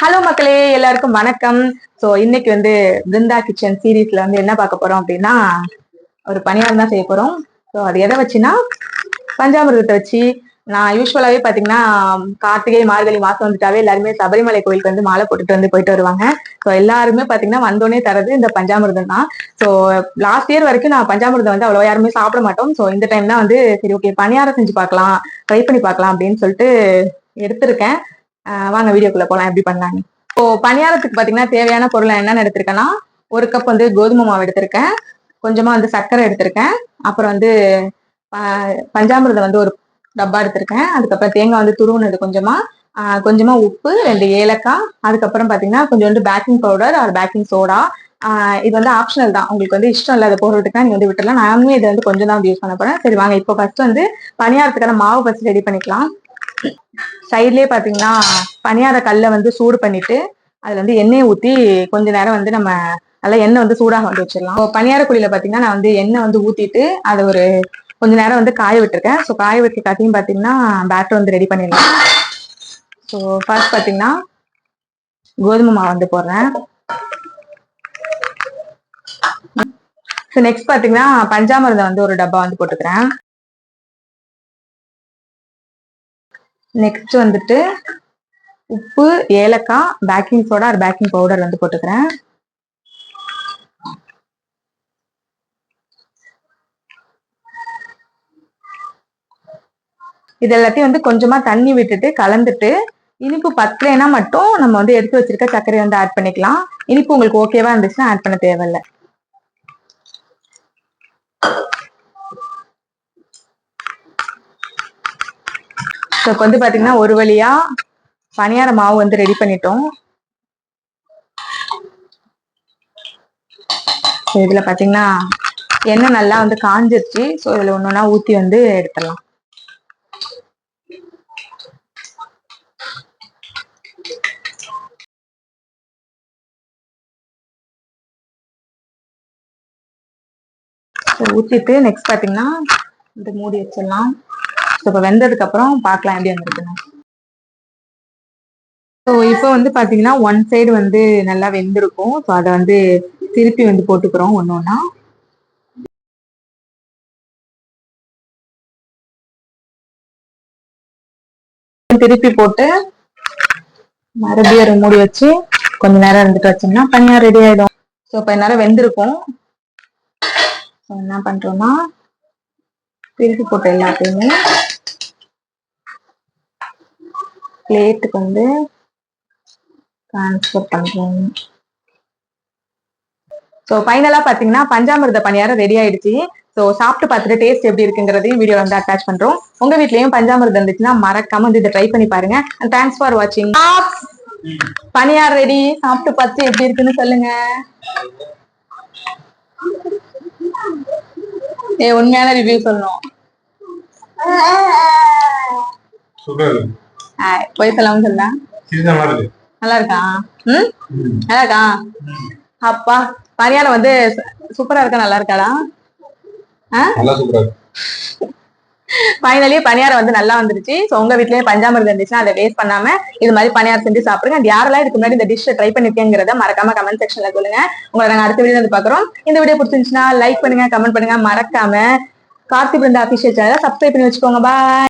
Hello மக்களே எல்லாருக்கும் வணக்கம். ஸோ இன்னைக்கு வந்து பிருந்தா கிச்சன் சீரீஸ்ல வந்து என்ன பார்க்க போறோம் அப்படின்னா ஒரு பணியாரம் தான் செய்ய போறோம். ஸோ அது எதை வச்சுன்னா பஞ்சாமிரதத்தை வச்சு நான் யூஸ்வலாவே பாத்தீங்கன்னா கார்த்திகை மார்கழி மாசம் வந்துட்டாவே எல்லாருமே சபரிமலை கோயிலுக்கு வந்து மாலை போட்டுட்டு வந்து போயிட்டு வருவாங்க. ஸோ எல்லாருமே பாத்தீங்கன்னா வந்தோடனே தரது இந்த பஞ்சாமிரதம் தான். ஸோ லாஸ்ட் இயர் வரைக்கும் நான் பஞ்சாமிரதம் வந்து அவ்வளோ யாருமே சாப்பிட மாட்டோம். ஸோ இந்த டைம் தான் வந்து சரி ஓகே பணியாரம் செஞ்சு பார்க்கலாம் ட்ரை பண்ணி பார்க்கலாம் அப்படின்னு சொல்லிட்டு எடுத்திருக்கேன். வாங்க வீடியோக்குள்ள போலாம். எப்படி பண்ணலான்னு இப்போ பணியாரத்துக்கு பாத்தீங்கன்னா தேவையான பொருளை என்னென்ன எடுத்திருக்கேன்னா ஒரு கப் வந்து கோதுமை மாவு எடுத்திருக்கேன். கொஞ்சமா வந்து சர்க்கரை எடுத்திருக்கேன். அப்புறம் வந்து பஞ்சாமிரதம் வந்து ஒரு டப்பா எடுத்திருக்கேன். அதுக்கப்புறம் தேங்காய் வந்து துருவுனது கொஞ்சமா. கொஞ்சமாக கொஞ்சமா உப்பு ரெண்டு ஏலக்காய். அதுக்கப்புறம் பாத்தீங்கன்னா கொஞ்சோண்டு baking powder or baking soda இது வந்து ஆப்ஷனல் தான். உங்களுக்கு வந்து இஷ்டம் இல்லாத போடுறதுக்கு நீங்க வந்து விட்டுலாம் நானுமே இதை வந்து கொஞ்சம் தான் வந்து யூஸ் பண்ண போறேன். சரி வாங்க. இப்போ ஃபர்ஸ்ட் வந்து பணியாரத்துக்கான மாவு ஃபர்ஸ்ட் ரெடி பண்ணிக்கலாம். சைட்லயே பாத்தீங்கன்னா பணியார கல்லை வந்து சூடு பண்ணிட்டு அதுல வந்து எண்ணெயை ஊத்தி கொஞ்ச நேரம் வந்து நம்ம நல்லா எண்ணெய் வந்து சூடாக வந்து வச்சிடலாம். பனியார பணியார குழியில பாத்தீங்கன்னா நான் வந்து எண்ணெய் வந்து ஊத்திட்டு அதை ஒரு கொஞ்ச நேரம் வந்து காய விட்டுருக்கேன். ஸோ காய விட்டு காட்டியும் பாத்தீங்கன்னா பேட்டர் வந்து ரெடி பண்ணிடலாம். ஸோ ஃபர்ஸ்ட் பாத்தீங்கன்னா கோதுமை மாவு வந்து போடுறேன். ஸோ நெக்ஸ்ட் பாத்தீங்கன்னா பஞ்சாமிரதம் வந்து ஒரு டப்பா வந்து போட்டுக்கிறேன். நெக்ஸ்ட் வந்துட்டு உப்பு ஏலக்காய் பேக்கிங் சோடா ஒரு பேக்கிங் பவுடர் வந்து போட்டுக்கிறேன். இது எல்லாத்தையும் வந்து கொஞ்சமா தண்ணி விட்டுட்டு கலந்துட்டு இனிப்பு பத்தலைன்னா மட்டும் நம்ம வந்து எடுத்து வச்சிருக்க சர்க்கரை வந்து ஆட் பண்ணிக்கலாம். இனிப்பு உங்களுக்கு ஓகேவா இருந்துச்சுன்னா ஆட் பண்ண தேவையில்ல. இப்போ வந்து பாத்தீங்கன்னா ஒரு வழியா பணியார மாவு வந்து ரெடி பண்ணிட்டோம். இதுல பாத்தீங்கன்னா எண்ணெய் நல்லா வந்து காஞ்சிருச்சு. ஸோ இதுல ஒன்று ஊத்தி வந்து எடுத்துடலாம். ஊத்திட்டு நெக்ஸ்ட் பாத்தீங்கன்னா இந்த மூடி வச்சிடலாம். இப்போ வெந்ததுக்கு அப்புறம் பார்க்கலாம் எப்படி வந்திருக்குன்னு. ஸோ இப்போ வந்து பாத்தீங்கன்னா ஒன் சைடு வந்து நல்லா வெந்திருக்கும். ஸோ அதை வந்து திருப்பி வந்து போட்டுக்கிறோம் ஒன்று ஒன்றா திருப்பி போட்டு மறுபடியும் மூடி வச்சு கொஞ்ச நேரம் இருந்துட்டு வச்சோம்னா பனியா ரெடி ஆயிடும். ஸோ கொஞ்ச நேரம் வெந்திருக்கும். ஸோ என்ன பண்றோம்னா திருப்பி போட்டு எல்லாத்தையுமே பிளேட்டுக்கு வந்து ட்ரான்ஸ்ஃபர் பண்றோம். ஸோ ஃபைனலாக பார்த்தீங்கன்னா பஞ்சாமிர்த பணியாரம் ரெடி ஆயிடுச்சு. ஸோ சாப்பிட்டு பார்த்துட்டு டேஸ்ட் எப்படி இருக்குங்கிறதையும் வீடியோ வந்து அட்டாச் பண்றோம். உங்க வீட்லயும் பஞ்சாமிர்தம் இருந்துச்சுன்னா மறக்காம வந்து இதை ட்ரை பண்ணி பாருங்க. தேங்க்ஸ் ஃபார் வாட்சிங் பணியார் ரெடி சாப்பிட்டு பார்த்து எப்படி இருக்குன்னு சொல்லுங்க. ஏ உண்மையான ரிவ்யூ சொல்லணும். சூப்பரா இருக்கு ஆ, போய் சொல்லாம சொல்ல. சீசன் நல்லா இருக்கு நல்லா இருக்கா ம்? ம். நல்லா இருக்கா அப்பா பணியாரம் வந்து சு- சூப்பரா இருக்கா? நல்லா இருக்காடா ஃபைனலி பணியாரம் வந்து நல்லா வந்துருச்சு. ஸோ உங்க வீட்லயே பஞ்சாமிர்தம் இருந்துச்சுன்னா அதை வேஸ்ட் பண்ணாம இது மாதிரி பணியாரம் செஞ்சு சாப்பிடுங்க. And யாரெல்லாம் இதுக்கு முன்னாடி இந்த டிஷ் ட்ரை பண்ணிருக்கேங்கிறத மறக்காம கமெண்ட் செக்ஷன்ல சொல்லுங்க. உங்களை நாங்க அடுத்த வீடியோ வந்து பாக்குறோம் இந்த வீடியோ பிடிச்சிருந்துச்சுன்னா லைக் பண்ணுங்க கமெண்ட் பண்ணுங்க. மறக்காம கார்த்தி பிருந்தா அபிஷியல் சேனலை சப்ஸ்கிரைப் பண்ணி வச்சுக்கோங்க. பாய்